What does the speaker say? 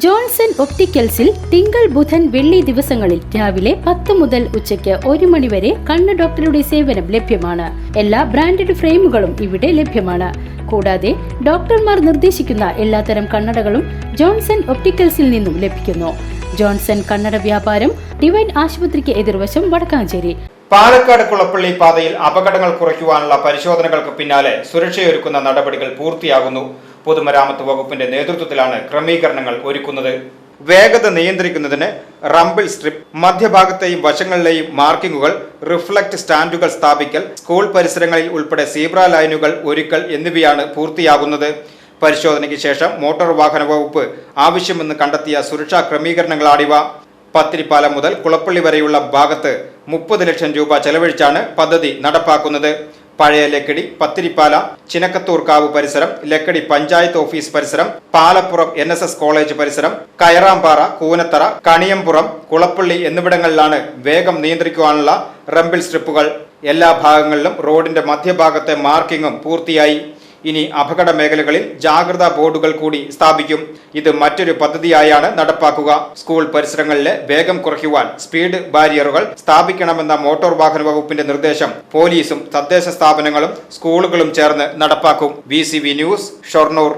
Johnson ഒപ്റ്റിക്കൽസിൽ തിങ്കൾ ബുധൻ വെള്ളി ദിവസങ്ങളിൽ രാവിലെ പത്ത് മുതൽ ഉച്ചയ്ക്ക് ഒരു മണി വരെ കണ്ണ് ഡോക്ടറുടെ സേവനം ലഭ്യമാണ്. എല്ലാ ബ്രാൻഡഡ് ഫ്രെയിമുകളും ഇവിടെ ലഭ്യമാണ്. കൂടാതെ ഡോക്ടർമാർ നിർദ്ദേശിക്കുന്ന എല്ലാത്തരം കണ്ണടകളും ജോൺസൺ ഒപ്റ്റിക്കൽസിൽ നിന്നും ലഭിക്കുന്നു. ജോൺസൺ കണ്ണട വ്യാപാരം ഡിവൈൻ ആശുപത്രിക്ക് എതിർവശം വടക്കാഞ്ചേരി. പാലക്കാട് കുളപ്പള്ളി പാതയിൽ അപകടങ്ങൾ കുറയ്ക്കുവാനുള്ള പരിശോധനകൾക്ക് പിന്നാലെ സുരക്ഷയൊരുക്കുന്ന നടപടികൾ പൂർത്തിയാകുന്നു. പൊതുമരാമത്ത് വകുപ്പിന്റെ നേതൃത്വത്തിലാണ് ക്രമീകരണങ്ങൾ ഒരുക്കുന്നത്. വേഗത നിയന്ത്രിക്കുന്നതിന് റംബിൾ സ്ട്രിപ്പ് മധ്യഭാഗത്തെയും വശങ്ങളിലെയും മാർക്കിങ്ങുകൾ റിഫ്ലക്ട് സ്റ്റാൻഡുകൾ സ്ഥാപിക്കൽ സ്കൂൾ പരിസരങ്ങളിൽ ഉൾപ്പെടെ സീബ്ര ലൈനുകൾ ഒരുക്കൽ എന്നിവയാണ് പൂർത്തിയാകുന്നത്. പരിശോധനയ്ക്ക് ശേഷം മോട്ടോർ വാഹന വകുപ്പ് ആവശ്യമെന്ന് കണ്ടെത്തിയ സുരക്ഷാ ക്രമീകരണങ്ങളാണിവ. പത്തിരിപ്പാലം മുതൽ കുളപ്പള്ളി വരെയുള്ള ഭാഗത്ത് മുപ്പത് ലക്ഷം രൂപ ചെലവഴിച്ചാണ് പദ്ധതി നടപ്പാക്കുന്നത്. പഴയ ലക്കടി പത്തിരിപ്പാല ചിനക്കത്തൂർക്കാവ് പരിസരം ലക്കടി പഞ്ചായത്ത് ഓഫീസ് പരിസരം Palappuram N S S college പരിസരം കയറാമ്പാറ കൂനത്തറ കണിയമ്പുറം കുളപ്പള്ളി എന്നിവിടങ്ങളിലാണ് വേഗം നിയന്ത്രിക്കുവാനുള്ള റംബിൾ സ്ട്രിപ്പുകൾ. എല്ലാ ഭാഗങ്ങളിലും റോഡിന്റെ മധ്യഭാഗത്തെ മാർക്കിങ്ങും പൂർത്തിയായി. ഇനി അപകട മേഖലകളിൽ ജാഗ്രതാ ബോർഡുകൾ കൂടി സ്ഥാപിക്കും. ഇത് മറ്റൊരു പദ്ധതിയായാണ് നടപ്പാക്കുക. സ്കൂൾ പരിസരങ്ങളിലെ വേഗം കുറയ്ക്കുവാൻ സ്പീഡ് ബാരിയറുകൾ സ്ഥാപിക്കണമെന്ന മോട്ടോർ വാഹന വകുപ്പിന്റെ നിർദ്ദേശം പോലീസും തദ്ദേശ സ്ഥാപനങ്ങളും സ്കൂളുകളും ചേർന്ന് നടപ്പാക്കും. B news Shoranur.